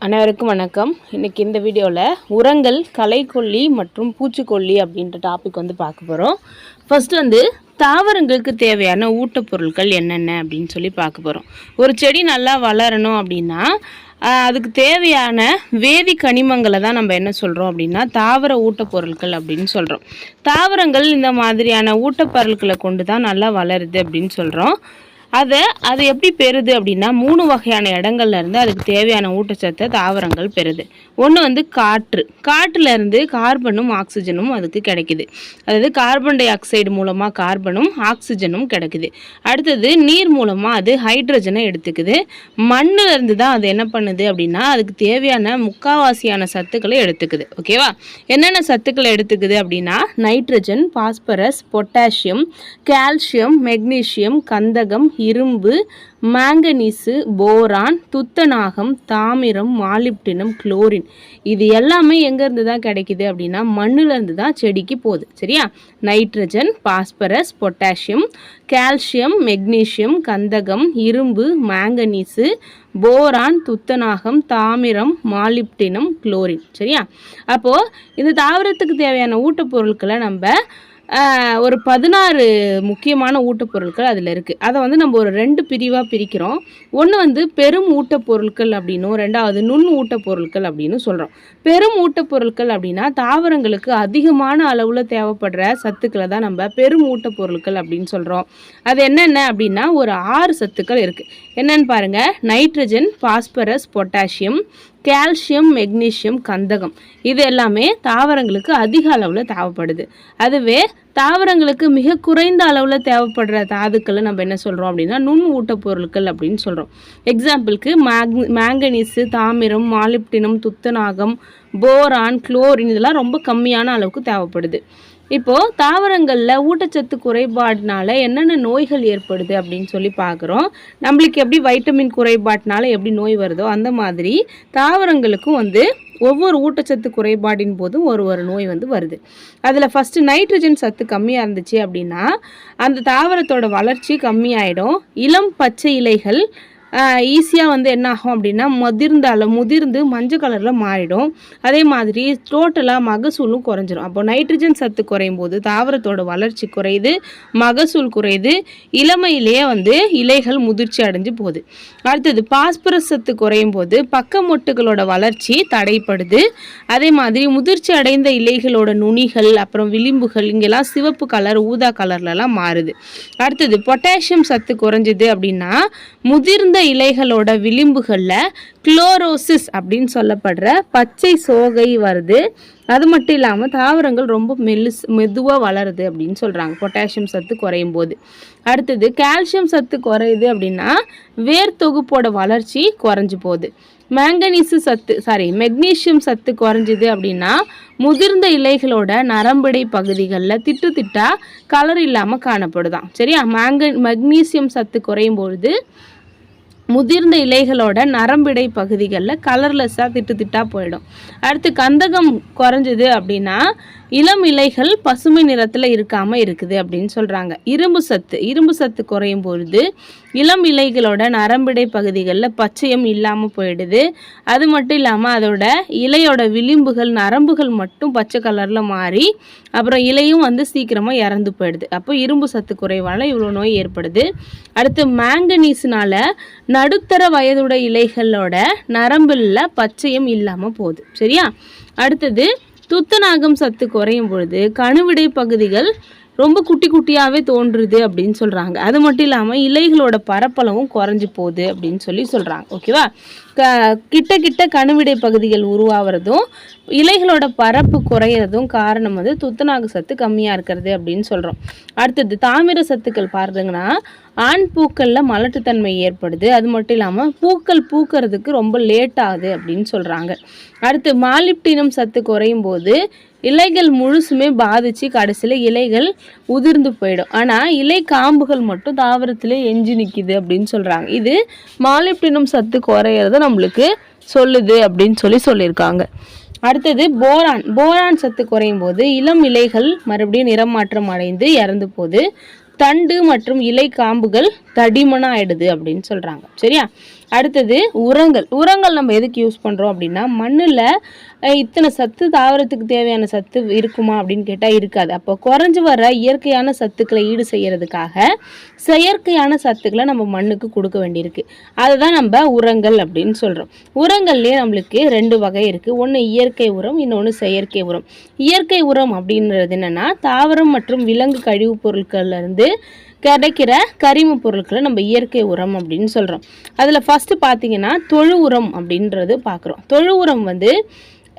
அனைவருக்கும் வணக்கம். இன்றைக்கி இந்த வீடியோவில் உரங்கள் களைக்கொல்லி மற்றும் பூச்சிக்கொல்லி அப்படின்ற டாபிக் வந்து பார்க்க போகிறோம் ஃபர்ஸ்ட் வந்து தாவரங்களுக்கு தேவையான ஊட்டப்பொருட்கள் என்னென்ன அப்படின்னு சொல்லி பார்க்க போகிறோம் ஒரு செடி நல்லா வளரணும் அப்படின்னா அதுக்கு தேவையான வேதி கனிமங்களை தான் நம்ம என்ன சொல்கிறோம் அப்படின்னா தாவர ஊட்டப்பொருட்கள் அப்படின்னு சொல்கிறோம் தாவரங்கள் இந்த மாதிரியான ஊட்டப்பொருட்களை கொண்டு தான் நல்லா வளருது அப்படின்னு சொல்கிறோம் அதை அது எப்படி பெறுது அப்படின்னா மூணு வகையான இடங்கள்ல இருந்து அதுக்கு தேவையான ஊட்டச்சத்தை தாவரங்கள் பெறுது. ஒன்று வந்து காற்று. காற்றுல இருந்து கார்பனும் ஆக்சிஜனும் அதுக்கு கிடைக்குது. அதாவது கார்பன் டை ஆக்சைடு மூலமாக கார்பனும் ஆக்சிஜனும் கிடைக்குது. அடுத்தது நீர் மூலமாக அது ஹைட்ரஜனை எடுத்துக்குது. மண்ணுல இருந்து தான் அது என்ன பண்ணுது அப்படின்னா அதுக்கு தேவையான முக்காவாசியான சத்துக்களை எடுத்துக்குது. ஓகேவா என்னென்ன சத்துக்களை எடுத்துக்குது அப்படின்னா nitrogen phosphorus potassium calcium magnesium கந்தகம் இரும்பு மேங்கனீஸு போரான் துத்தநாகம் தாமிரம் மாலிப்டினம் குளோரின். இது எல்லாமே எங்கேருந்து தான் கிடைக்குது அப்படின்னா மண்ணுலேருந்து தான் செடிக்கு போகுது சரியா? Nitrogen phosphorus potassium calcium magnesium கந்தகம் இரும்பு மேங்கனீஸு போரான் துத்தநாகம் தாமிரம் மாலிப்டினம் குளோரின் சரியா? அப்போது இந்த தாவரத்துக்கு தேவையான ஊட்டப்பொருட்களை நம்ம ஒரு பதினாறு முக்கியமான ஊட்டப்பொருட்கள் அதில் இருக்குது அதை வந்து நம்ம ஒரு ரெண்டு பிரிவாக பிரிக்கிறோம். ஒன்று வந்து பெரும் ஊட்டப்பொருட்கள் அப்படின்னும் ரெண்டாவது நுண் ஊட்டப்பொருட்கள் அப்படின்னு சொல்கிறோம் பெரும் ஊட்டப்பொருட்கள் அப்படின்னா தாவரங்களுக்கு அதிகமான அளவில் தேவைப்படுற சத்துக்களை தான் நம்ம பெரும் ஊட்டப்பொருட்கள் அப்படின்னு சொல்கிறோம் அது என்னென்ன அப்படின்னா ஒரு ஆறு சத்துக்கள் இருக்குது என்னென்னு பாருங்கள் nitrogen phosphorus potassium calcium magnesium கந்தகம். இது எல்லாமே தாவரங்களுக்கு அதிக அளவில் தேவைப்படுது. அதுவே தாவரங்களுக்கு மிக குறைந்த அளவில் தேவைப்படுற தாதுக்களை நம்ம என்ன சொல்கிறோம் அப்படின்னா நுண் ஊட்டப்பொருட்கள் அப்படின்னு சொல்கிறோம் எக்ஸாம்பிளுக்கு மேக் மேங்கனீஸு தாமிரம் மாலிப்டினம் துத்தநாகம் போரான் குளோரின் இதெல்லாம் ரொம்ப கம்மியான அளவுக்கு தேவைப்படுது. இப்போது தாவரங்களில் ஊட்டச்சத்து குறைபாடுனால என்னென்ன நோய்கள் ஏற்படுது அப்படின்னு சொல்லி பார்க்குறோம் நம்மளுக்கு எப்படி வைட்டமின் குறைபாட்டினால எப்படி நோய் வருதோ அந்த மாதிரி தாவரங்களுக்கும் வந்து ஒவ்வொரு ஊட்டச்சத்து குறைபாடின் போதும் ஒரு ஒரு நோய் வந்து வருது. அதில் ஃபஸ்ட்டு நைட்ரஜன் சத்து கம்மியாக இருந்துச்சு அப்படின்னா அந்த தாவரத்தோட வளர்ச்சி கம்மியாயிடும். இளம் பச்சை இலைகள் ஈஸியாக வந்து என்ன ஆகும் அப்படின்னா முதிர்ந்தால் முதிர்ந்து மஞ்சள் கலரில் மாறிடும். அதே மாதிரி டோட்டலாக மகசூலும் குறைஞ்சிரும். அப்போ நைட்ரஜன் சத்து குறையும் போது தாவரத்தோட வளர்ச்சி குறையுது மகசூல் குறையுது இளமையிலேயே வந்து இலைகள் முதிர்ச்சி அடைஞ்சு போகுது. அடுத்தது பாஸ்பரஸ் சத்து குறையும் போது பக்க மொட்டுகளோட வளர்ச்சி தடைப்படுது. அதே மாதிரி முதிர்ச்சி அடைந்த இலைகளோட நுனிகள் அப்புறம் விளிம்புகள் இங்கெல்லாம் சிவப்பு கலர் ஊதா கலர்லலாம் மாறுது. அடுத்தது பொட்டாசியம் சத்து குறைஞ்சுது அப்படின்னா முதிர்ந்த இலைகளோட விளிம்புகளில் குளோரோசிஸ் அப்படின்னு சொல்லப்படுற பச்சை சோகை வருது. அது மட்டும் இல்லாமல் தாவரங்கள் ரொம்ப மெல்லுஸ் மெதுவாக வளருது அப்படின்னு சொல்கிறாங்க பொட்டாசியம் சத்து குறையும் போது அடுத்தது கால்சியம் சத்து குறையுது அப்படின்னா வேர் தொகுப்போட வளர்ச்சி குறைஞ்சி போகுது. மேங்கனீஸு சத்து சாரி மெக்னீசியம் சத்து குறைஞ்சிது அப்படின்னா முதிர்ந்த இலைகளோட நரம்படை பகுதிகளில் திட்டு திட்டாக கலர் இல்லாமல் காணப்படுதாம் சரியா? மேங்க மெக்னீசியம் சத்து குறையும் பொழுது முதிர்ந்த இலைகளோட நரம்பிடை பகுதிகளில் கலர்லெஸ்ஸாக திட்டு திட்டா போயிடும். அடுத்து கந்தகம் குறைஞ்சது அப்படின்னா இளம் இலைகள் பசுமை நிறத்தில் இருக்காமல் இருக்குது அப்படின்னு சொல்கிறாங்க இரும்பு சத்து இரும்பு சத்து குறையும் பொழுது இளம் இலைகளோட நரம்பிடை பகுதிகளில் பச்சையம் இல்லாமல் போயிடுது. அது மட்டும் இல்லாமல் அதோட இலையோட விளிம்புகள் நரம்புகள் மட்டும் பச்சை கலரில் மாறி அப்புறம் இலையும் வந்து சீக்கிரமாக இறந்து போயிடுது. அப்போ இரும்பு சத்து குறைவால் இவ்வளோ நோய் ஏற்படுது. அடுத்து மேங்கனீஸ்னால நடுத்தர வயதுடைய இலைகளோட நரம்புல பச்சையம் இல்லாமல் போகுது. சரியா? அடுத்தது துத்தநாகம் சத்து குறையும் பொழுது கணுவிடை பகுதிகள் ரொம்ப குட்டி குட்டியாகவே தோன்றுது அப்படின்னு சொல்கிறாங்க அது மட்டும் இல்லாமல் இலைகளோட பரப்பளவும் குறைஞ்சு போகுது அப்படின்னு சொல்லி சொல்கிறாங்க ஓகேவா க கிட்ட கிட்ட கணுவிடை பகுதிகள் உருவாகிறதும் இலைகளோட பரப்பு குறையிறதும் காரணம் வந்து துத்தநாக சத்து கம்மியாக இருக்கிறது அப்படின்னு சொல்கிறோம் அடுத்தது தாமிர சத்துக்கள் பாருங்கன்னா ஆண் பூக்களில் மலட்டுத்தன்மை ஏற்படுது. அது மட்டும் இல்லாமல் பூக்கள் பூக்கிறதுக்கு ரொம்ப லேட் ஆகுது அப்படின்னு சொல்கிறாங்க அடுத்து மாலிப்டினம் சத்து குறையும் போது இலைகள் முழுசுமே பாதிச்சு கடைசியில் இலைகள் உதிர்ந்து போயிடும். ஆனால் இலை காம்புகள் மட்டும் தாவரத்தில் எஞ்சி நிற்கிது அப்படின்னு சொல்கிறாங்க இது மாலிப்டினம் சத்து குறையிறத நம்மளுக்கு சொல்லுது அப்படின்னு சொல்லி சொல்லியிருக்காங்க. அடுத்தது போரான். போரான் சத்து குறையும் போது இளம் இலைகள் மறுபடியும் நிறம் மாற்றம் அடைந்து இறந்து போது தண்டு மற்றும் இலை காம்புகள் தடிமனாக ஆயிடுது அப்படின்னு சொல்கிறாங்க சரியா? அடுத்தது உரங்கள். உரங்கள் நம்ம எதுக்கு யூஸ் பண்ணுறோம் அப்படின்னா மண்ணில் இத்தனை சத்து தாவரத்துக்கு தேவையான சத்து இருக்குமா அப்படின்னு கேட்டால் இருக்காது. அப்போ குறைஞ்சி வர இயற்கையான சத்துக்களை ஈடு செய்யறதுக்காக செயற்கையான சத்துக்களை நம்ம மண்ணுக்கு கொடுக்க வேண்டியிருக்கு. அதுதான் நம்ம உரங்கள் அப்படின்னு சொல்கிறோம் உரங்கள்லேயே நம்மளுக்கு ரெண்டு வகை இருக்குது ஒன்று இயற்கை உரம் இன்னொன்று செயற்கை உரம். இயற்கை உரம் அப்படின்றது என்னென்னா தாவரம் மற்றும் விலங்கு கழிவுப் பொருட்கள்லேருந்து கிடைக்கிற கரிம பொருட்களை நம்ம இயற்கை உரம் அப்படின்னு சொல்கிறோம் அதில் ஃபஸ்ட்டு பார்த்தீங்கன்னா தொழு உரம் அப்படின்றது பார்க்குறோம் தொழு உரம் வந்து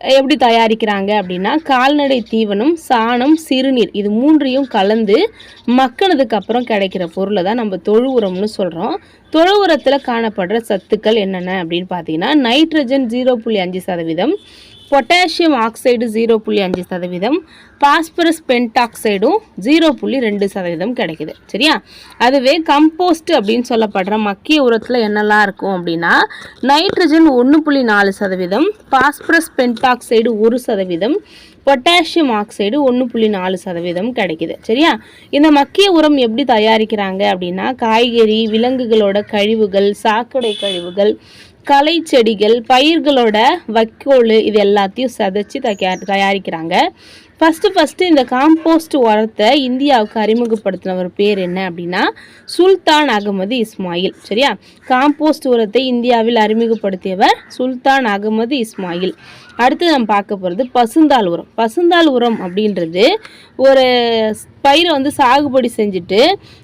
எப்படி தயாரிக்கிறாங்க அப்படின்னா கால்நடை தீவனம் சாணம் சிறுநீர் இது மூன்றையும் கலந்து மக்கினதுக்கு அப்புறம் கிடைக்கிற பொருளை தான் நம்ம தொழு உரம்னு சொல்கிறோம் தொழு உரத்தில் காணப்படுற சத்துக்கள் என்னென்ன அப்படின்னு பார்த்தீங்கன்னா நைட்ரஜன் ஜீரோ புள்ளி அஞ்சு சதவீதம் பொட்டாசியம் ஆக்சைடு ஜீரோ புள்ளி அஞ்சு சதவீதம் பாஸ்பரஸ் பென்டாக்சைடும் ஜீரோ புள்ளி ரெண்டு சதவீதம் கிடைக்குது. சரியா? அதுவே கம்போஸ்ட் அப்படின்னு சொல்லப்படுற மக்கிய உரத்தில் என்னெல்லாம் இருக்கும் அப்படின்னா நைட்ரஜன் ஒன்று புள்ளி நாலு சதவீதம் பாஸ்பரஸ் பென்டாக்சைடு ஒரு சதவீதம் பொட்டாசியம் ஆக்சைடு ஒன்று புள்ளி நாலு சதவீதம் கிடைக்குது. சரியா? இந்த மக்கிய உரம் எப்படி தயாரிக்கிறாங்க அப்படின்னா காய்கறி விலங்குகளோட கழிவுகள் சாக்கடை கழிவுகள் களை செடிகள் பயிர்களோட வைக்கோல் இது எல்லாத்தையும் சதைச்சு தயாரிக்கிறாங்க. ஃபஸ்ட்டு ஃபஸ்ட்டு இந்த காம்போஸ்ட் உரத்தை இந்தியாவுக்கு அறிமுகப்படுத்தினவர் பேர் என்ன அப்படின்னா சுல்தான் அகமது இஸ்மாயில். சரியா? காம்போஸ்ட் உரத்தை இந்தியாவில் அறிமுகப்படுத்தியவர் சுல்தான் அகமது இஸ்மாயில். அடுத்து நம்ம பார்க்க போகிறது பசுந்தாள் உரம். பசுந்தாள் உரம் அப்படின்றது ஒரு பயிரை வந்து சாகுபடி செஞ்சுட்டு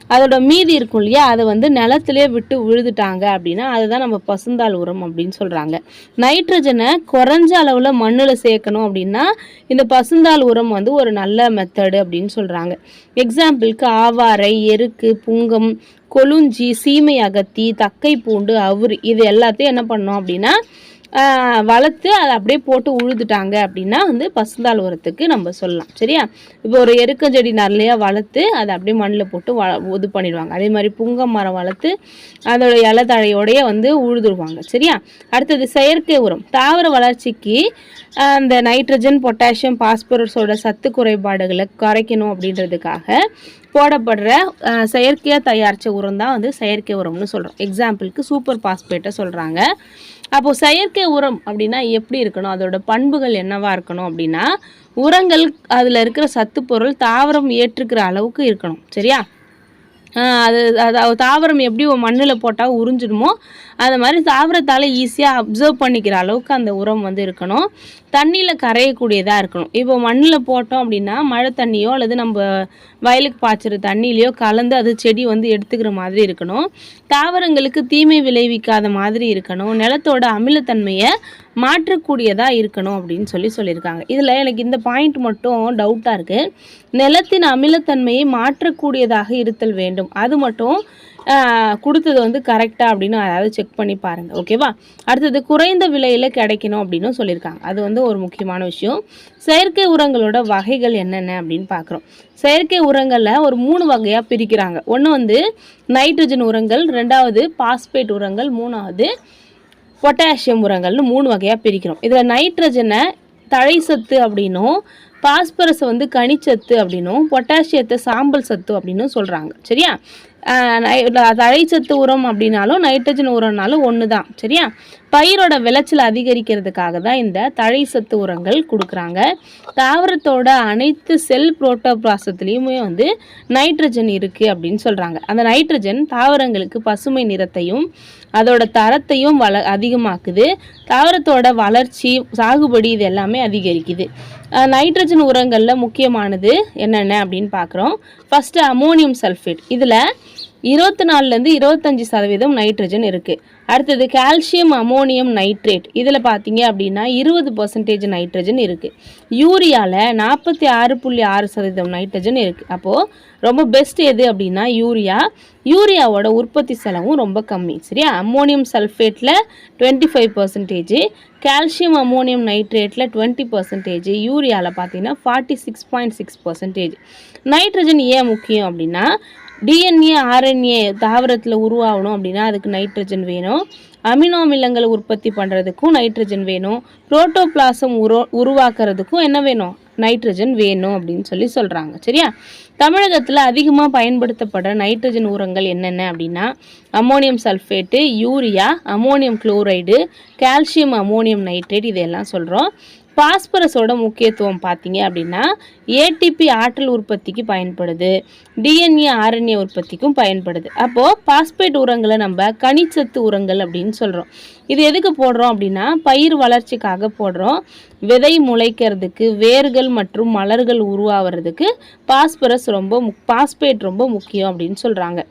அதோட மீதி இருக்கும் இல்லையா அதை வந்து நிலத்திலே விட்டு விழுதுட்டாங்க அப்படின்னா அதுதான் நம்ம பசுந்தாள் உரம் அப்படின்னு சொல்கிறாங்க நைட்ரஜனை குறைஞ்ச அளவில் மண்ணில் சேர்க்கணும் அப்படின்னா இந்த பசுந்தாள் உரம் வந்து ஒரு நல்ல மெத்தடு அப்படின்னு சொல்கிறாங்க எக்ஸாம்பிளுக்கு ஆவாரை எருக்கு புங்கம் கொழுஞ்சி சீமை அகத்தி தக்கை பூண்டு அவுரி இது எல்லாத்தையும் என்ன பண்ணோம் அப்படின்னா வளர்த்து அதை அப்படியே போட்டு உழுதுட்டாங்க அப்படின்னா வந்து பசுந்தாள் உரத்துக்கு நம்ம சொல்லலாம். சரியா? இப்போ ஒரு எருக்கஞ்செடி நிறையா வளர்த்து அதை அப்படியே மண்ணில் போட்டு வ இது பண்ணிடுவாங்க. அதே மாதிரி புங்க மரம் வளர்த்து அதோட இலை வந்து உழுதுடுவாங்க சரியா? அடுத்தது செயற்கை உரம். தாவர வளர்ச்சிக்கு அந்த நைட்ரஜன் பொட்டாசியம் பாஸ்பரஸோட சத்து குறைபாடுகளை குறைக்கணும் அப்படின்றதுக்காக போடப்படுற செயற்கையாக தயாரித்த உரம் தான் வந்து செயற்கை உரம்னு சொல்கிறோம் எக்ஸாம்பிளுக்கு சூப்பர் பாஸ்பேட்டை சொல்கிறாங்க அப்போது செயற்கை உரம் அப்படின்னா எப்படி இருக்கணும்? அதோட பண்புகள் என்னவாக இருக்கணும் அப்படின்னா உரங்கள் அதில் இருக்கிற சத்து பொருள் தாவரம் ஏற்றுக்கிற அளவுக்கு இருக்கணும். சரியா? அது அது தாவரம் எப்படி மண்ணில் போட்டால் உறிஞ்சிடுமோ அது மாதிரி தாவரத்தால் ஈஸியாக அப்சர்வ் பண்ணிக்கிற அளவுக்கு அந்த உரம் வந்து இருக்கணும். தண்ணியில் கரையக்கூடியதாக இருக்கணும். இப்போ மண்ணில் போட்டோம் அப்படின்னா மழை தண்ணியோ அல்லது நம்ம வயலுக்கு பாய்ச்சுற தண்ணியிலையோ கலந்து அது செடி வந்து எடுத்துக்கிற மாதிரி இருக்கணும். தாவரங்களுக்கு தீமை விளைவிக்காத மாதிரி இருக்கணும். நிலத்தோட அமிலத்தன்மையை மாற்றக்கூடியதாக இருக்கணும் அப்படின்னு சொல்லி சொல்லியிருக்காங்க. இதில் எனக்கு இந்த பாயிண்ட் மட்டும் டவுட்டாக இருக்குது நிலத்தின் அமிலத்தன்மையை மாற்றக்கூடியதாக இருத்தல் வேண்டும். அது மட்டும் கொடுத்தது வந்து கரெக்டாக அப்படின்னு அதாவது செக் பண்ணி பாருங்கள் ஓகேவா அடுத்தது குறைந்த விலையில் கிடைக்கணும் அப்படின்னு சொல்லியிருக்காங்க. அது வந்து ஒரு முக்கியமான விஷயம். செயற்கை உரங்களோட வகைகள் என்னென்ன அப்படின்னு பார்க்குறோம். செயற்கை உரங்களில் ஒரு மூணு வகையாக பிரிக்கிறாங்க. ஒன்று வந்து நைட்ரஜன் உரங்கள் ரெண்டாவது பாஸ்பேட் உரங்கள் மூணாவது பொட்டாசியம் உரங்கள்னு மூணு வகையாக பிரிக்கிறோம். இதில் நைட்ரஜனை தழை சத்து அப்படின்னும் பாஸ்பரஸை வந்து கனிச்சத்து அப்படின்னும் பொட்டாசியத்தை சாம்பல் சத்து அப்படின்னும் சொல்கிறாங்க சரியா? தழைச்சத்து உரம் அப்படின்னாலும் நைட்ரஜன் உரம்னாலும் ஒன்று தான் சரியா? பயிரோட விளைச்சல் அதிகரிக்கிறதுக்காக தான் இந்த தழை சத்து உரங்கள் கொடுக்குறாங்க. தாவரத்தோட அனைத்து செல் புரோட்டோபிளாசத்துலேயுமே வந்து நைட்ரஜன் இருக்குது அப்படின்னு சொல்கிறாங்க அந்த நைட்ரஜன் தாவரங்களுக்கு பசுமை நிறத்தையும் அதோட தரத்தையும் வள அதிகமாக்குது. தாவரத்தோட வளர்ச்சி சாகுபடி இது எல்லாமே அதிகரிக்குது. நைட்ரஜன் உரங்களில் முக்கியமானது என்னென்ன அப்படின்னு பார்க்குறோம். ஃபஸ்ட்டு அமோனியம் சல்ஃபேட் இதில் இருபத்தி நாலுலேருந்து இருபத்தஞ்சி சதவீதம் நைட்ரஜன் இருக்குது அடுத்தது கால்சியம் அமோனியம் நைட்ரேட் இதில் பார்த்தீங்க அப்படின்னா இருபது பர்சன்டேஜ் நைட்ரஜன் இருக்குது யூரியாவில் நாற்பத்தி ஆறு புள்ளி ஆறு சதவீதம் நைட்ரஜன் இருக்குது அப்போது ரொம்ப பெஸ்ட் எது அப்படின்னா யூரியா யூரியாவோட உற்பத்தி செலவும் ரொம்ப கம்மி சரியா? Ammonium சல்ஃபேட்டில் twenty five percentage calcium ammonium நைட்ரேட்டில் twenty percentage யூரியாவில் பார்த்தீங்கன்னா forty six point six percentage nitrogen ஏன் முக்கியம் அப்படின்னா டிஎன்ஏ ஆர்என்ஏ தாவரத்தில் உருவாகணும் அப்படின்னா அதுக்கு நைட்ரஜன் வேணும். அமினோ அமிலங்களை உற்பத்தி பண்ணுறதுக்கும் நைட்ரஜன் வேணும். புரோட்டோபிளாசம் உரு உருவாக்குறதுக்கும் என்ன வேணும்? நைட்ரஜன் வேணும் அப்படின்னு சொல்லி சொல்கிறாங்க சரியா? தமிழகத்தில் அதிகமாக பயன்படுத்தப்படுற நைட்ரஜன் உரங்கள் என்னென்ன அப்படின்னா ammonium sulphate urea ammonium chloride calcium ammonium nitrate இதெல்லாம் சொல்கிறோம் பாஸ்பரஸோட முக்கியத்துவம் பார்த்தீங்க அப்படின்னா ஏடிபி ஆற்றல் உற்பத்திக்கு பயன்படுது டிஎன்ஏ ஆர்என்ஏ உற்பத்திக்கும் பயன்படுது. அப்போது பாஸ்பேட் உரங்களை நம்ம கனிச்சத்து உரங்கள் அப்படின்னு சொல்கிறோம் இது எதுக்கு போடுறோம் அப்படின்னா பயிர் வளர்ச்சிக்காக போடுறோம். விதை முளைக்கிறதுக்கு வேர்கள் மற்றும் மலர்கள் உருவாகிறதுக்கு பாஸ்பரஸ் ரொம்ப முக் பாஸ்பேட் ரொம்ப முக்கியம் அப்படின்னு சொல்கிறாங்க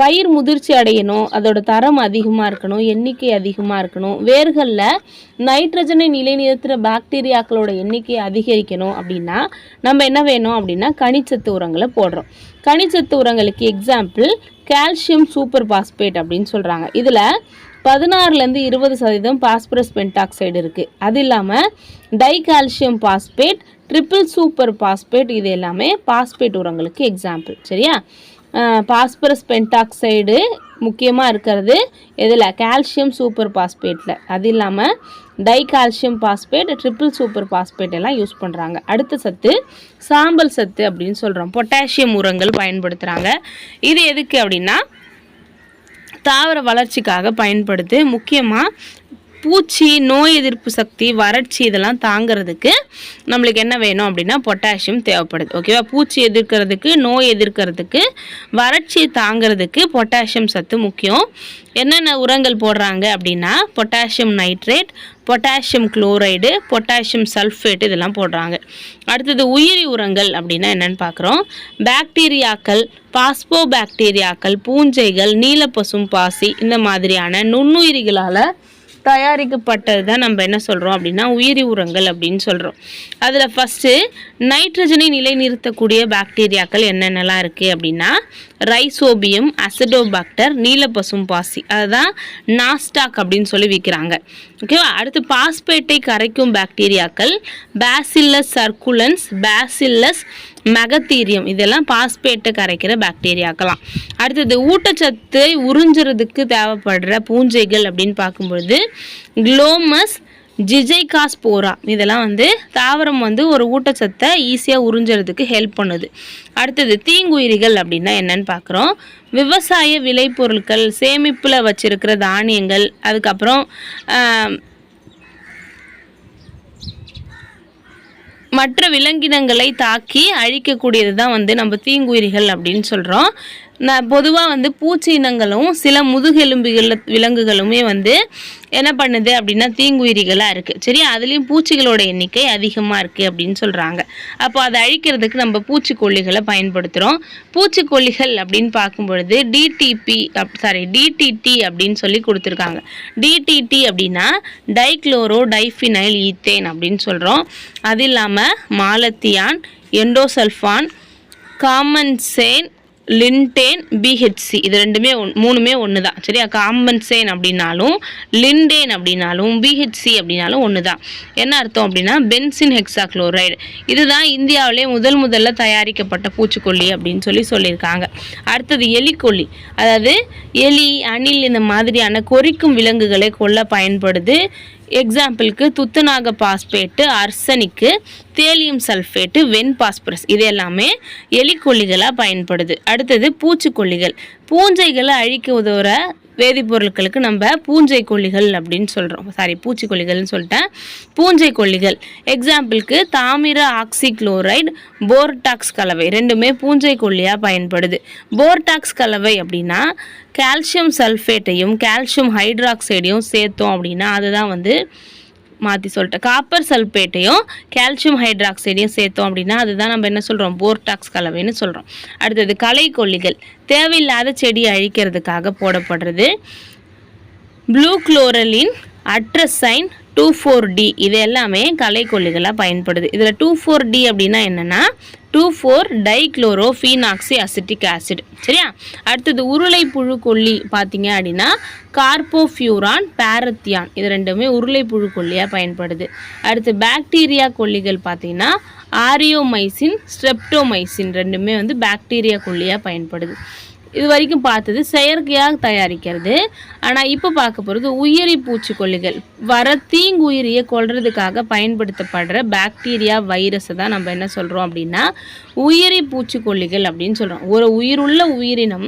பயிர் முதிர்ச்சி அடையணும் அதோட தரம் அதிகமாக இருக்கணும் எண்ணிக்கை அதிகமாக இருக்கணும். வேர்களில் நைட்ரஜனை நிலைநிறுத்துகிற பாக்டீரியாக்களோட எண்ணிக்கையை அதிகரிக்கணும் அப்படின்னா நம்ம என்ன வேணும் அப்படின்னா கனிச்சத்து உரங்களை போடுறோம். கனிச்சத்து உரங்களுக்கு எக்ஸாம்பிள் கால்சியம் சூப்பர் பாஸ்பேட் அப்படின்னு சொல்கிறாங்க இதில் பதினாறுலேருந்து இருபது சதவீதம் பாஸ்பரஸ் பென்டாக்சைடு இருக்குது அது இல்லாமல் di calcium phosphate triple super phosphate இது எல்லாமே பாஸ்பேட் உரங்களுக்கு எக்ஸாம்பிள் சரியா? பாஸ்பரஸ் பென்டாக்சைடு முக்கியமாக இருக்கிறது. எதில்? கால்சியம் சூப்பர் பாஸ்பேட்டில் அது இல்லாமல் di calcium phosphate triple super phosphate எல்லாம் யூஸ் பண்ணுறாங்க அடுத்த சத்து சாம்பல் சத்து அப்படின்னு சொல்கிறோம் பொட்டாசியம் உரங்கள் பயன்படுத்துகிறாங்க இது எதுக்கு அப்படின்னா தாவர வளர்ச்சிக்காக பயன்படுத்து முக்கியமாக பூச்சி நோய் எதிர்ப்பு சக்தி வறட்சி இதெல்லாம் தாங்கிறதுக்கு நம்மளுக்கு என்ன வேணும் அப்படின்னா பொட்டாசியம் தேவைப்படுது. ஓகேவா பூச்சி எதிர்க்கிறதுக்கு நோய் எதிர்க்கிறதுக்கு வறட்சியை தாங்கிறதுக்கு பொட்டாசியம் சத்து முக்கியம். என்னென்ன உரங்கள் போடுறாங்க அப்படின்னா potassium nitrate potassium chloride potassium sulphate இதெல்லாம் போடுறாங்க. அடுத்தது உயிரி உரங்கள் அப்படின்னா என்னென்னு பார்க்குறோம். பாக்டீரியாக்கள் பாஸ்போ பாக்டீரியாக்கள் பூஞ்சைகள் நீலப்பசும் பாசி இந்த மாதிரியான நுண்ணுயிரிகளால் தயாரிக்கப்பட்டது தான் நம்ம என்ன சொல்கிறோம் அப்படின்னா உயிரி உரங்கள் அப்படின்னு சொல்கிறோம் அதில் ஃபஸ்ட்டு நைட்ரஜனை நிலைநிறுத்தக்கூடிய பாக்டீரியாக்கள் என்னென்னலாம் இருக்குது அப்படின்னா ரைசோபியம் அசடோபாக்டர் நீலப்பசும் பாசி. அதுதான் நாஸ்டாக் அப்படின்னு சொல்லி விற்கிறாங்க ஓகேவா அடுத்து பாஸ்பேட்டை கரைக்கும் பாக்டீரியாக்கள் பேசில்லஸ் சர்க்குலன்ஸ் பேசில்லஸ் மெகத்தீரியம் இதெல்லாம் பாஸ்பேட்டை கரைக்கிற பாக்டீரியாக்கலாம் அடுத்தது ஊட்டச்சத்தை உறிஞ்சுறதுக்கு தேவைப்படுற பூஞ்சைகள் அப்படின்னு பார்க்கும்பொழுது குளோமஸ் ஜிஜைகாஸ்போரா இதெல்லாம் வந்து தாவரம் வந்து ஒரு ஊட்டச்சத்தை ஈஸியாக உறிஞ்சுறதுக்கு ஹெல்ப் பண்ணுது. அடுத்தது தீங்குயிரிகள் அப்படின்னா என்னன்னு பார்க்குறோம். விவசாய விளைபொருட்கள் சேமிப்பில் வச்சிருக்கிற தானியங்கள் அதுக்கப்புறம் மற்ற விலங்கினங்களை தாக்கி அழிக்கக்கூடியது தான் வந்து நம்ம தீங்குயிரிகள் அப்படின்னு சொல்கிறோம் பொதுவாக வந்து பூச்சி இனங்களும் சில முதுகெலும்புகள் விலங்குகளுமே வந்து என்ன பண்ணுது அப்படின்னா தீங்குயிரிகளாக இருக்குது சரி அதுலேயும் பூச்சிகளோட எண்ணிக்கை அதிகமாக இருக்குது அப்படின்னு சொல்கிறாங்க அப்போ அதை அழிக்கிறதுக்கு நம்ம பூச்சிக்கொல்லிகளை பயன்படுத்துகிறோம் பூச்சிக்கொல்லிகள் அப்படின்னு பார்க்கும்பொழுது டிடிபி அப் சாரி டிடிடி அப்படின்னு சொல்லி கொடுத்துருக்காங்க. டிடிடி அப்படின்னா டைக்ளோரோ டைஃபினைல் ஈத்தேன் அப்படின்னு சொல்கிறோம் அது இல்லாமல் மாலத்தியான் எண்டோசல்ஃபான் காமன்சேன் லின்டேன் பிஹெச்சி. இது ரெண்டுமே ஒன் மூணுமே ஒன்று தான் சரியா? காம்பன்சேன் அப்படின்னாலும் லின்டேன் அப்படின்னாலும் பிஹெச்சி அப்படின்னாலும் ஒன்று தான் என்ன அர்த்தம் அப்படின்னா பென்சின் ஹெக்ஸாக்ளோரைடு இதுதான் இந்தியாவிலே முதல் முதல்ல தயாரிக்கப்பட்ட பூச்சிக்கொல்லி அப்படின்னு சொல்லி சொல்லியிருக்காங்க. அடுத்தது எலிக்கொல்லி. அதாவது எலி அணில் இந்த மாதிரியான கொறிக்கும் விலங்குகளை கொல்ல பயன்படுது. எக்ஸாம்பிளுக்கு துத்தநாக பாஸ்பேட்டு அர்சனிக்கு தேலியம் சல்ஃபேட்டு வெண் பாஸ்பரஸ் இது எல்லாமே எலிக்கொல்லிகளாக பயன்படுது. அடுத்தது பூச்சிக்கொல்லிகள். பூஞ்சைகளை அழிக்க உதவுற வேதிப்பொருட்களுக்கு நம்ம பூஞ்சை கொல்லிகள் அப்படின்னு சொல்கிறோம் சாரி பூச்சிக்கொல்லிகள்னு சொல்லிட்டேன். பூஞ்சை கொல்லிகள் எக்ஸாம்பிளுக்கு தாமிர ஆக்சிக்ளோரைடு போர்டாக்ஸ் கலவை ரெண்டுமே பூஞ்சை கொல்லியாக பயன்படுது. போர்டாக்ஸ் கலவை அப்படின்னா கால்சியம் சல்ஃபேட்டையும் கால்சியம் ஹைட்ராக்சைடையும் சேர்த்தோம் அப்படின்னா அதுதான் வந்து மாற்றி சொல்லிட்டேன். காப்பர் சல்பேட்டையும் கால்சியம் ஹைட்ராக்சைடையும் சேர்த்தோம் அப்படின்னா அதுதான் நம்ம என்ன சொல்கிறோம் போர்டாக்ஸ் கலவைன்னு சொல்கிறோம் அடுத்தது களைக்கொல்லிகள் தேவையில்லாத செடியை அழிக்கிறதுக்காக போடப்படுறது. Fluchloralin atrazine two four D இது எல்லாமே களைக்கொல்லிகளாக பயன்படுது. இதில் டூ ஃபோர் டி அப்படின்னா என்னென்னா two four dichloro phenoxy acetic acid சரியா? அடுத்தது உருளை புழு கொல்லி பார்த்தீங்க அப்படின்னா கார்போஃபியூரான் பேரத்தியான் இது ரெண்டுமே உருளை புழு கொல்லியாக பயன்படுது. அடுத்து பாக்டீரியா கொல்லிகள் பார்த்தீங்கன்னா ஆரியோமைசின் ஸ்ட்ரெப்டோமைசின் ரெண்டுமே வந்து பாக்டீரியா கொல்லியாக பயன்படுது. இது வரைக்கும் பார்த்தது செயற்கையாக தயாரிக்கிறது. ஆனால் இப்போ பார்க்க போகிறது உயிரி பூச்சிக்கொல்லிகள். வர தீங்குயிரியை கொள்றதுக்காக கொல்றதுக்காக பயன்படுத்தப்படுற பாக்டீரியா வைரஸை தான் நம்ம என்ன சொல்கிறோம் அப்படின்னா உயிரி பூச்சிக்கொல்லிகள் அப்படின்னு சொல்கிறோம் ஒரு உயிருள்ள உயிரினம்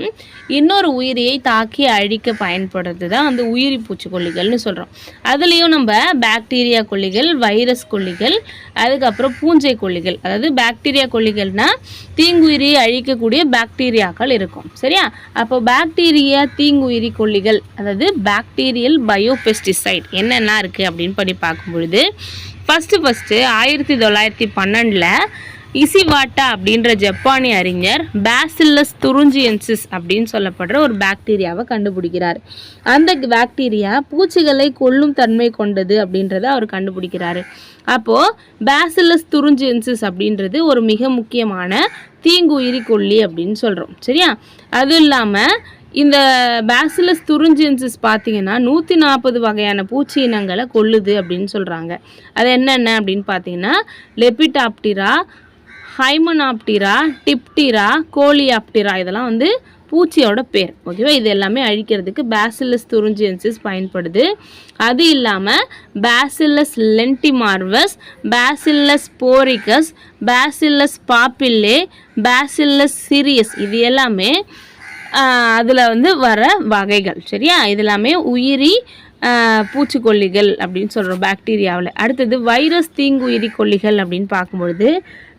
இன்னொரு உயிரியை தாக்கி அழிக்க பயன்படுறது தான் அந்த உயிரி பூச்சிக்கொல்லிகள்னு சொல்கிறோம் அதுலேயும் நம்ம பாக்டீரியா கொல்லிகள் வைரஸ் கொல்லிகள் அதுக்கப்புறம் பூஞ்சை கொல்லிகள். அதாவது பாக்டீரியா கொல்லிகள்னால் தீங்குயிரியை அழிக்கக்கூடிய பாக்டீரியாக்கள் இருக்கும். சரி சரியா? அப்போ பாக்டீரியா தீங்குயிரி கொல்லிகள் அதாவது பாக்டீரியல் பயோபெஸ்டிசைட் என்னென்ன இருக்குது அப்படின்னு படி பார்க்கும் பொழுது ஃபஸ்ட்டு ஃபஸ்ட்டு ஆயிரத்தி தொள்ளாயிரத்தி பன்னெண்டில் இசிவாட்டா அப்படின்ற ஜப்பானிய அறிஞர் பேசில்லஸ் துருஞ்சியன்சிஸ் அப்படின்னு சொல்லப்படுற ஒரு பாக்டீரியாவை கண்டுபிடிக்கிறார். அந்த பாக்டீரியா பூச்சிகளை கொல்லும் தன்மை கொண்டது அப்படின்றத அவர் கண்டுபிடிக்கிறாரு. அப்போது பேசில்லஸ் துருஞ்சியன்சிஸ் அப்படின்றது ஒரு மிக முக்கியமான தீங்குயிரி கொல்லி அப்படின்னு சொல்கிறோம் சரியா? அதுவும் இல்லாமல் இந்த பேசிலஸ் துருஞ்சியன்சிஸ் பார்த்தீங்கன்னா நூற்றி நாற்பது வகையான பூச்சி இனங்களை கொல்லுது அப்படின்னு சொல்கிறாங்க அது என்னென்ன அப்படின்னு பார்த்தீங்கன்னா லெபிடாப்டிரா ஹைமனாப்டிரா டிப்டிரா கோலியாப்டிரா இதெல்லாம் வந்து பூச்சியோட பேர். ஓகேவா இது எல்லாமே அழிக்கிறதுக்கு பேசிலஸ் துருஞ்சியன்சிஸ் பயன்படுது. அது இல்லாமல் பேசிலஸ் லென்டிமார்வஸ் பேசில்லஸ் போரிகஸ் பேசில்லஸ் பாப்பில்லே பேசில்லஸ் சிரியஸ் இது எல்லாமே அதில் வந்து வர வகைகள். சரியா? இது எல்லாமே உயிரி பூச்சிக்கொல்லிகள் அப்படின்னு சொல்கிறோம் பாக்டீரியாவில் அடுத்தது வைரஸ் தீங்குயிரி கொல்லிகள் அப்படின்னு பார்க்கும்பொழுது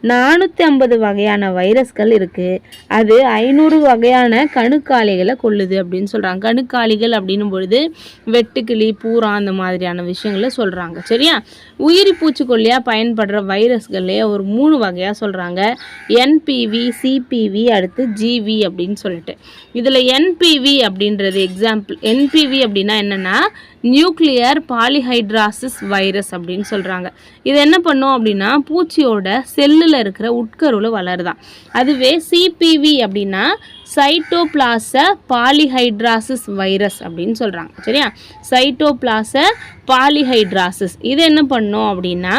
நானூற்றி ஐம்பது வகையான வைரஸ்கள் இருக்குது அது ஐநூறு வகையான கணுக்காலிகளை கொள்ளுது அப்படின்னு சொல்கிறாங்க கணுக்காலிகள் அப்படின்னும் பொழுது வெட்டுக்கிளி பூரா அந்த மாதிரியான விஷயங்களை சொல்கிறாங்க சரியா? உயிரி பூச்சிக்கொல்லியாக பயன்படுற வைரஸ்கள்லேயே ஒரு மூணு வகையாக சொல்கிறாங்க என்பிவி சிபிவி அடுத்து ஜிவி அப்படின்னு சொல்லிட்டு. இதில் என்பிவி அப்படின்றது எக்ஸாம்பிள் என்பிவி அப்படின்னா என்னென்னா நியூக்ளியர் பாலிஹைட்ராசிஸ் வைரஸ் அப்படின்னு சொல்கிறாங்க இது என்ன பண்ணும் அப்படின்னா பூச்சியோட செல்லில் இருக்கிற உட்கருவில் வளருதான். அதுவே சிபிவி அப்படின்னா சைட்டோபிளாச பாலிஹைட்ராசிஸ் வைரஸ் அப்படின்னு சொல்கிறாங்க சரியா? சைட்டோபிளாச பாலிஹைட்ராசிஸ் இது என்ன பண்ணும்? அப்படின்னா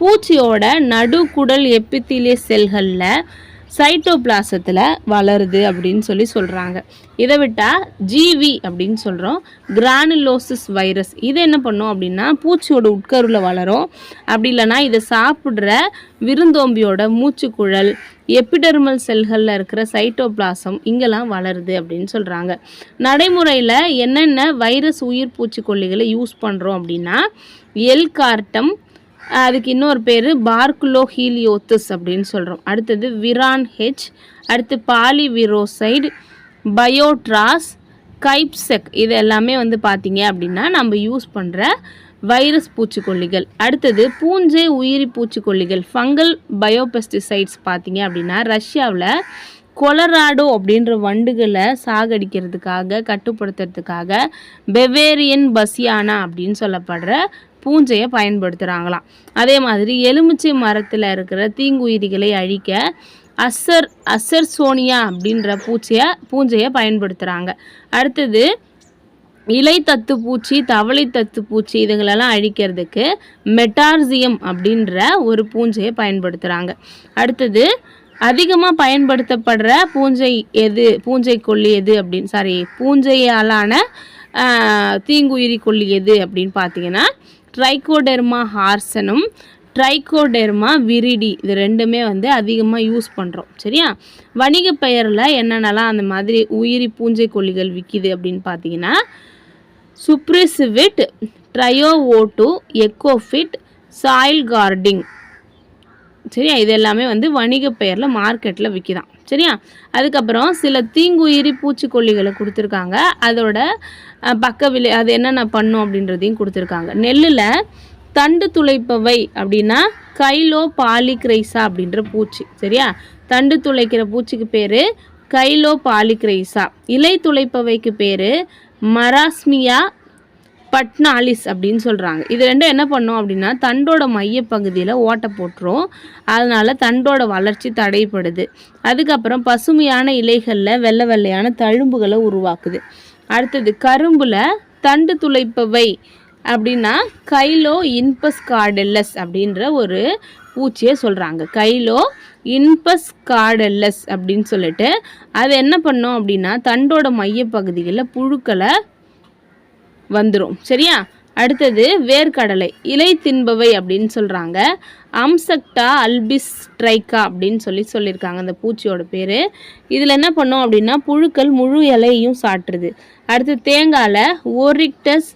பூச்சியோட நடுக்குடல் எப்பித்திலிய செல்களில் சைட்டோபிளாசத்தில் வளருது அப்படின்னு சொல்லி சொல்கிறாங்க இதை விட்டால் ஜிவி அப்படின்னு சொல்கிறோம் கிரானுலோசிஸ் வைரஸ் இது என்ன பண்ணும் அப்படின்னா பூச்சியோட உட்கருவில் வளரும். அப்படி இல்லைன்னா இதை சாப்பிட்ற விருந்தோம்பியோட மூச்சுக்குழல் எபிடெர்மல் செல்களில் இருக்கிற சைட்டோபிளாசம் இங்கெல்லாம் வளருது அப்படின்னு சொல்கிறாங்க நடைமுறையில் என்னென்ன வைரஸ் உயிர் பூச்சிக்கொல்லிகளை யூஸ் பண்ணுறோம் அப்படின்னா எல்கார்டம் அதுக்கு இன்னொரு பேர் பார்க்லோ ஹீலியோத்திஸ் அப்படின்னு சொல்கிறோம் அடுத்தது விரான் ஹெச் அடுத்து பாலிவிரோசைடு பயோட்ராஸ் கைப்செக். இது எல்லாமே வந்து பார்த்தீங்க அப்படின்னா நம்ம யூஸ் பண்ணுற வைரஸ் பூச்சிக்கொல்லிகள். அடுத்தது பூஞ்சை உயிரி பூச்சிக்கொல்லிகள் ஃபங்கல் பயோபெஸ்டிசைட்ஸ் பார்த்தீங்க அப்படின்னா ரஷ்யாவில் கொலராடோ அப்படின்ற வண்டுகளை சாகடிக்கிறதுக்காக கட்டுப்படுத்துறதுக்காக பெவேரியன் பசியானா அப்படின்னு சொல்லப்படுற பூஞ்சையை பயன்படுத்துகிறாங்களாம் அதே மாதிரி எலுமிச்சை மரத்தில் இருக்கிற தீங்குயிரிகளை அழிக்க அசர் அசர்சோனியா அப்படின்ற பூச்சியை பூஞ்சையை பயன்படுத்துகிறாங்க அடுத்தது இலை தத்து பூச்சி தவளை தத்து பூச்சி இதுங்களெல்லாம் அழிக்கிறதுக்கு மெட்டார்சியம் அப்படின்ற ஒரு பூஞ்சையை பயன்படுத்துகிறாங்க அடுத்தது அதிகமாக பயன்படுத்தப்படுற பூஞ்சை எது பூஞ்சை கொல்லி எது அப்படின்னு சாரி பூஞ்சையாலான தீங்குயிரி கொல்லி எது அப்படின்னு பார்த்தீங்கன்னா ட்ரைகோடெர்மா ஹார்சனும் ட்ரைகோடெர்மா விரிடி இது ரெண்டுமே வந்து அதிகமாக யூஸ் பண்ணுறோம் சரியா? வணிக பெயரில் என்னென்னலாம் அந்த மாதிரி உயிரி பூஞ்சை கொல்லிகள் விற்கிது அப்படின்னு பார்த்தீங்கன்னா சுப்ரிசிவிட் ட்ரையோவோட்டு எக்கோஃபிட் சாயில் கார்டிங். சரியா? இது எல்லாமே வந்து வணிக பெயரில் மார்க்கெட்டில் விற்கிதான் சரியா? அதுக்கப்புறம் சில தீங்குயிரி பூச்சிக்கொல்லிகளை கொடுத்துருக்காங்க. அதோட பக்க விலை அது என்னென்ன பண்ணும் அப்படின்றதையும் கொடுத்துருக்காங்க. நெல்லில் தண்டு துளைப்பவை அப்படின்னா கைலோ பாலிக்ரைசா அப்படின்ற பூச்சி சரியா? தண்டு துளைக்கிற பூச்சிக்கு பேர் கைலோ பாலிக்ரைசா. இலை துளைப்பவைக்கு பேர் மராஸ்மியா பட்னாலிஸ் அப்படின்னு சொல்கிறாங்க இது ரெண்டும் என்ன பண்ணும் அப்படின்னா தண்டோட மையப்பகுதியில் ஓட்டை போட்டுரும். அதனால் தண்டோட வளர்ச்சி தடைப்படுது. அதுக்கப்புறம் பசுமையான இலைகளில் வெள்ளை வெள்ளையான தழும்புகளை உருவாக்குது. அடுத்தது கரும்பில் தண்டு துளைப்பவை அப்படின்னா கைலோ இன்பஸ் கார்டெல்லஸ் அப்படின்ற ஒரு பூச்சியை சொல்கிறாங்க கைலோ இன்பஸ் கார்டெல்லஸ் அப்படின்னு சொல்லிட்டு அது என்ன பண்ணோம் அப்படின்னா தண்டோட மையப்பகுதியில் புழுக்களை வந்துடும் சரியா? அடுத்தது வேர்க்கடலை. இலை தின்பவை அப்படின்னு சொல்கிறாங்க அம்சக்டா அல்பிஸ் ஸ்ட்ரைக்கா அப்படின்னு சொல்லி சொல்லியிருக்காங்க அந்த பூச்சியோட பேர். இதில் என்ன பண்ணோம் அப்படின்னா புழுக்கள் முழு இலையையும் சாட்டுறது அடுத்து தேங்காயில் ஓரிக்டஸ்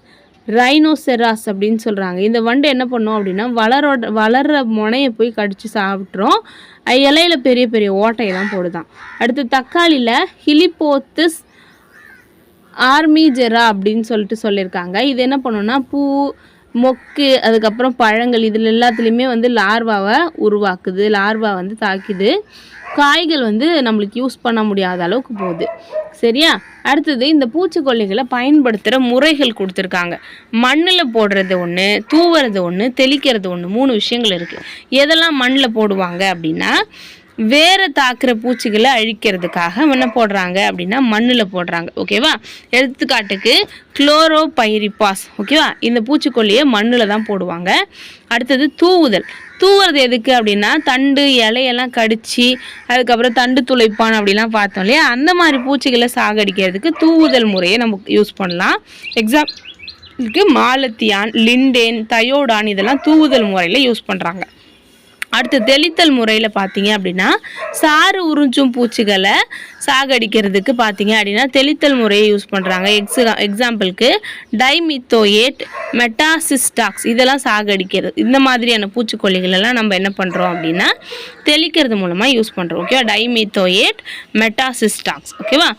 ரைனோசெராஸ் அப்படின்னு சொல்கிறாங்க இந்த வண்டு என்ன பண்ணோம் அப்படின்னா வளரோட வளர்கிற முனையை போய் கடித்து சாப்பிட்றோம் இலையில் இலையில பெரிய பெரிய ஓட்டையெல்லாம் போடுதான். அடுத்து தக்காளியில் ஹிலிபோத்திஸ் ஆர்மி ஜெரா அப்படின்னு சொல்லிட்டு சொல்லியிருக்காங்க. இது என்ன பண்ணுன்னா பூ மொக்கு அதுக்கப்புறம் பழங்கள் இதில் எல்லாத்துலேயுமே வந்து லார்வாவை உருவாக்குது. லார்வா வந்து தாக்குது. காய்கள் வந்து நம்மளுக்கு யூஸ் பண்ண முடியாத அளவுக்கு போகுது. சரியா? அடுத்தது இந்த பூச்சிக்கொல்லிகளை பயன்படுத்துகிற முறைகள் கொடுத்துருக்காங்க. மண்ணில் போடுறது ஒன்று தூவுறது ஒன்று தெளிக்கிறது ஒன்று மூணு விஷயங்கள் இருக்குது எதெல்லாம் மண்ணில் போடுவாங்க அப்படின்னா வேரை தாக்குற பூச்சிகளை அழிக்கிறதுக்காக என்ன போடுறாங்க அப்படின்னா மண்ணில் போடுறாங்க ஓகேவா? எடுத்துக்காட்டுக்கு குளோரோ பைரிபாஸ் ஓகேவா? இந்த பூச்சிக்கொல்லியை மண்ணில் தான் போடுவாங்க. அடுத்தது தூவுதல். தூவுறது எதுக்கு அப்படின்னா தண்டு இலையெல்லாம் கடிச்சு அதுக்கப்புறம் தண்டு துளைப்பான் அப்படிலாம் பார்த்தோம் இல்லையா? அந்த மாதிரி பூச்சிகளை சாகடிக்கிறதுக்கு தூவுதல் முறையை நம்ம யூஸ் பண்ணலாம். எக்ஸாம் மாலத்தியான் லிண்டேன் தயோடான் இதெல்லாம் தூவுதல் முறையில் யூஸ் பண்ணுறாங்க அடுத்து தெளித்தல் முறையில் பார்த்தீங்க அப்படின்னா சாறு உறிஞ்சும் பூச்சிகளை சாகடிக்கிறதுக்கு பார்த்தீங்க அப்படின்னா தெளித்தல் முறையை யூஸ் பண்ணுறாங்க எக்ஸா எக்ஸாம்பிளுக்கு டைமித்தோயேட் மெட்டாசிஸ்டாக்ஸ் இதெல்லாம் சாகடிக்கிறது. இந்த மாதிரியான பூச்சிக்கொல்லிகளெல்லாம் நம்ம என்ன பண்ணுறோம் அப்படின்னா தெளிக்கிறது மூலமாக யூஸ் பண்ணுறோம் ஓகேவா டைமித்தோயேட் மெட்டாசிஸ்டாக்ஸ் ஓகேவா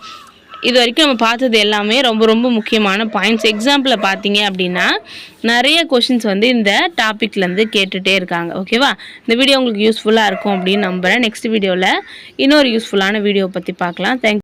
இது வரைக்கும் நம்ம பார்த்தது எல்லாமே ரொம்ப ரொம்ப முக்கியமான பாயிண்ட்ஸ் எக்ஸாம்பிளில் பார்த்தீங்க அப்படின்னா நிறைய கொஷின்ஸ் வந்து இந்த டாப்பிக்லேருந்து கேட்டுகிட்டே இருக்காங்க. ஓகேவா இந்த வீடியோ உங்களுக்கு யூஸ்ஃபுல்லாக இருக்கும் அப்படின்னு நம்புகிறேன் நெக்ஸ்ட் வீடியோவில் இன்னொரு யூஸ்ஃபுல்லான வீடியோ பற்றி பார்க்கலாம். தேங்க்